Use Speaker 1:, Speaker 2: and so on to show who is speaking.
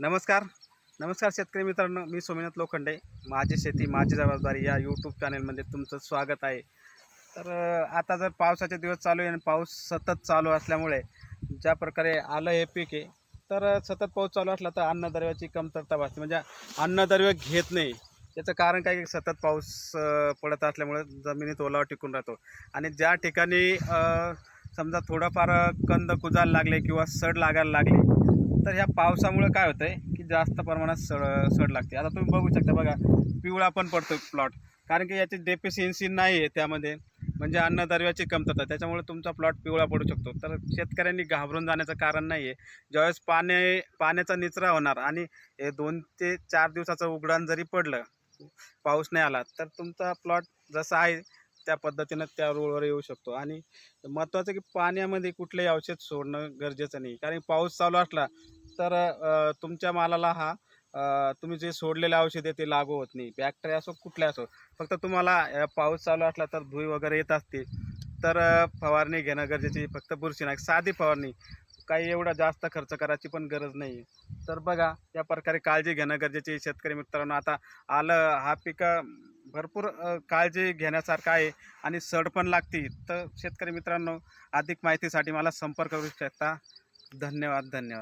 Speaker 1: नमस्कार. नमस्कार शेतकरी मित्रांनो मी सोमनाथ लोखंडे. माझी शेती माझी जबाबदारी या यूट्यूब चॅनेलमध्ये तुमचं स्वागत आहे. तर आता जर पावसाचे दिवस चालू आहे आणि पाऊस सतत चालू असल्यामुळे ज्या प्रकारे आलं हे पीक आहे तर सतत पाऊस चालू असला तर अन्नद्रव्याची कमतरता भासते. म्हणजे अन्नद्रव्य घेत नाही. याचं कारण काय की सतत पाऊस पडत असल्यामुळे जमिनीत ओलावा टिकून राहतो. आणि ज्या ठिकाणी समजा थोडंफार कंद कुजायला लागले किंवा सड लागायला लागले तर ह्या पावसामुळे काय होतंय की जास्त प्रमाणात सड सड लागते. आता तुम्ही बघू शकता बघा पिवळा पण पडतो प्लॉट कारण की याची डेफिशियन्सी नाही आहे त्यामध्ये. म्हणजे अन्नद्रव्याची कमतरता. त्याच्यामुळे तुमचा प्लॉट पिवळा पडू शकतो. तर शेतकऱ्यांनी घाबरून जाण्याचं कारण नाही आहे ज्यावेळेस पाणी पाण्याचा निचरा होणार आणि हे दोन ते चार दिवसाचं उघडाण जरी पडलं पाऊस नाही आला तर तुमचा प्लॉट जसा आहे त्या पद्धतीनं त्या रोडवर येऊ शकतो. आणि महत्त्वाचं की पाण्यामध्ये कुठलंही औषध सोडणं गरजेचं नाही. कारण पाऊस चालू असला तर तुमच्या मालाला हा तुम्ही जे सोडलेले औषध आहे ते लागू होत नाही. बॅक्टेरिया असो कुठले असो. फक्त तुम्हाला पाऊस चालू असला तर धुई वगैरे येत असते तर फवारणी घेणं गरजेची फक्त बुरशी नाही साधी फवारणी. काही एवढा जास्त खर्च करायची पण गरज नाही. तर बघा या प्रकारे काळजी घेणं गरजेची शेतकरी मित्रांनो. आता आलं हा पिकं भरपूर काळजी घेण्यासारखा आहे आणि सड पण लागते. तर शेतकरी मित्रांनो अधिक माहितीसाठी मला संपर्क करू शकता. धन्यवाद धन्यवाद.